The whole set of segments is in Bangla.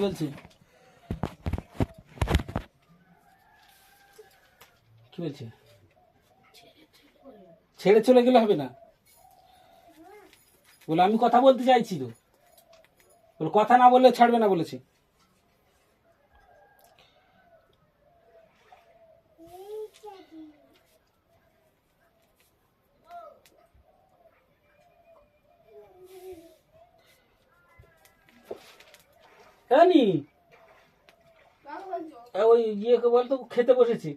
কি বলছে? কি বলছে? ছেড়ে চলে গেলে হবে না। বলে আমি কথা বলতে চাইছি তো। বলে কথা না বললে ছাড়বে না বলেছে। জানি ওই ইয়েকে বলতো খেতে বসেছি।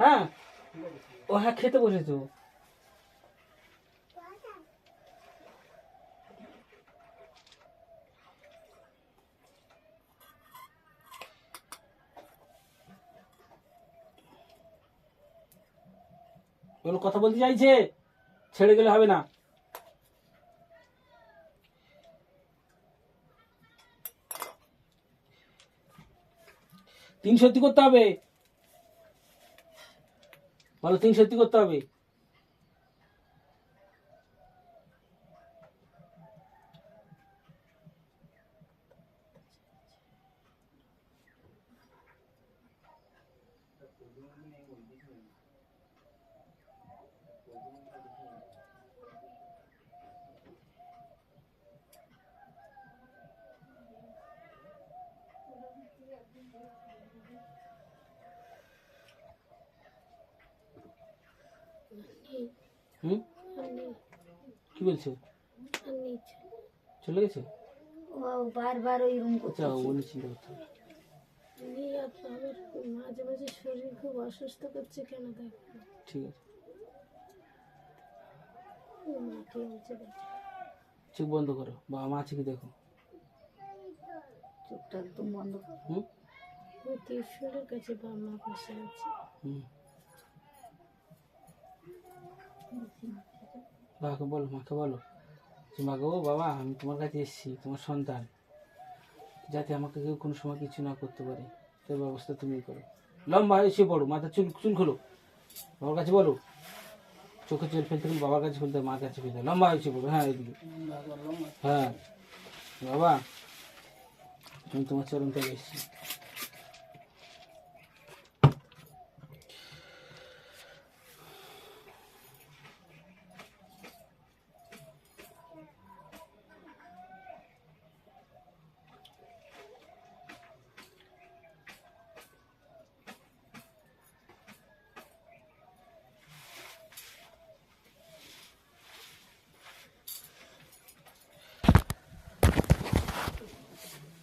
হ্যাঁ? ও হ্যাঁ খেতে বসেছে ও। বলো কথা বলতে চাইছে? ছেড়ে গেলে হবে না। তিন সত্যি করতে হবে। বলো তিন সত্যি করতে হবে। হুম? কি বলছো? চলে গেছে? বারবার ওই রুম চিন্তা করতে মাঝে মাঝে শরীর খুব অসুস্থ করছে। কেন দেখো ঠিক আছে। চোখ বন্ধ করো বাবা মা আছে কি দেখো? চোখটা একদম বন্ধ করো। হুম? ওই কাছে বাবা মা পাশে আছে। হুম। বাবাকে বলো মাকে বলো যে মা গো বাবা আমি তোমার কাছে এসেছি তোমার সন্তান। যাতে আমাকে কেউ কোনো সময় কিছু না করতে পারে। সেই ব্যবস্থা তুমি করো। লম্বা এসে পড়ো মাথা চুল চুল খোলো। বাবার কাছে বলো চোখে চুল ফেলতে গেলে বাবার কাছে ফেলতে মার কাছে ফেলতে লম্বা হয়ে এসে পড়ো হ্যাঁ এদিকে। হ্যাঁ বাবা আমি তোমার চরণ থেকে এসেছি।